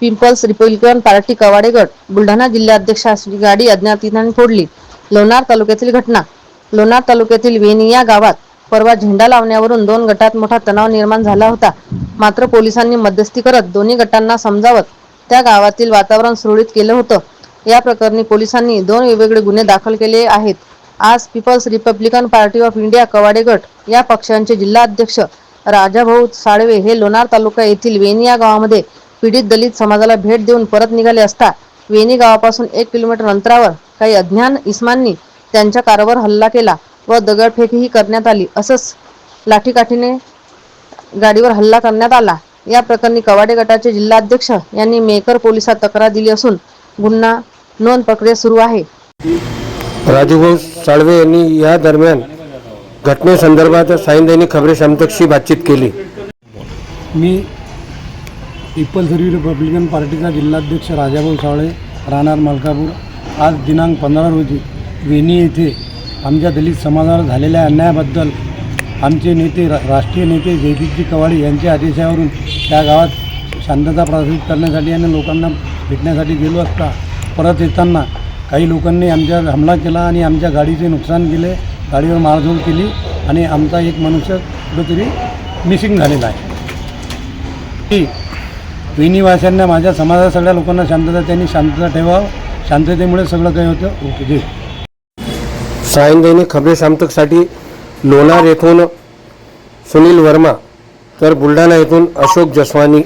Pimples Republican party Kawade गट बुलढाणा जिल्हाध्यक्षाची गाडी अज्ञातिनाने फोडली. लोणार तालुक्यातील घटना. लोणार तालुक्यातील वेनिया या गावात परवा झेंडा लावण्यावरून दोन गटात मोठा तणाव निर्माण झाला होता. मात्र पोलिसांनी मध्यस्थी करत दोन्ही गटांना समजावत त्या गावातील वातावरण सुरळीत केलं होतं. या प्रकरणी पोलिसांनी दोन वेगवेगळे गुन्हे दाखल केले आहेत. आज people's republican party of India Kawade गट या पक्षांचे जिल्हाध्यक्ष राजाभाऊ साळवे हे लोणार तालुका येथील वेनिया गावामध्ये पीडित दलित समाजाला भेट देऊन परत निघाले असता वेणी गावापासून एक किलोमीटर अंतरावर काही अज्ञान इस्मांनी त्यांच्या कारवर हल्ला केला व दगडफेकही करण्यात आली असंच लाठीकाठीने गाडीवर हल्ला करण्यात आला. या प्रकरणी कवाडे गटाचे जिल्हाध्यक्ष यांनी मेकर पोलिसात तक्रार दिली असून गुन्हा नोंद प्रक्रिया सुरू आहे. राजूभाऊ साळवे यांनी या दरम्यान घटनेसंदर्भात साईंदैनिक खबरे शामतकशी बातचीत केली. मी पीपल्स रिपब्लिकन पार्टीचा जिल्हाध्यक्ष राजाभाऊ सावळे राहणार मलकापूर. आज दिनांक पंधरा रोजी वेणी येथे आमच्या दलित समाजावर झालेल्या अन्यायाबद्दल आमचे नेते रा राष्ट्रीय नेते जयदीपजी कवाडे यांच्या आदेशावरून त्या गावात शांतता प्रस्थापित करण्यासाठी आणि लोकांना भेटण्यासाठी गेलो असता परत येताना काही लोकांनी आमच्यावर हमला केला आणि आमच्या गाडीचे नुकसान केले गाडीवर मारझोड केली आणि आमचा एक मनुष्य कुठंतरी मिसिंग झालेला आहे. विनिवास्यांना माझ्या समाजात सगळ्या लोकांना शांतता त्यांनी शांतता ठेवावं. शांततेमुळे सगळं काही होतं. ओके जे सायंदैनिक खबरे सामतकसाठी लोणार येथून सुनील वर्मा तर बुलढाणा येथून अशोक जसवानी.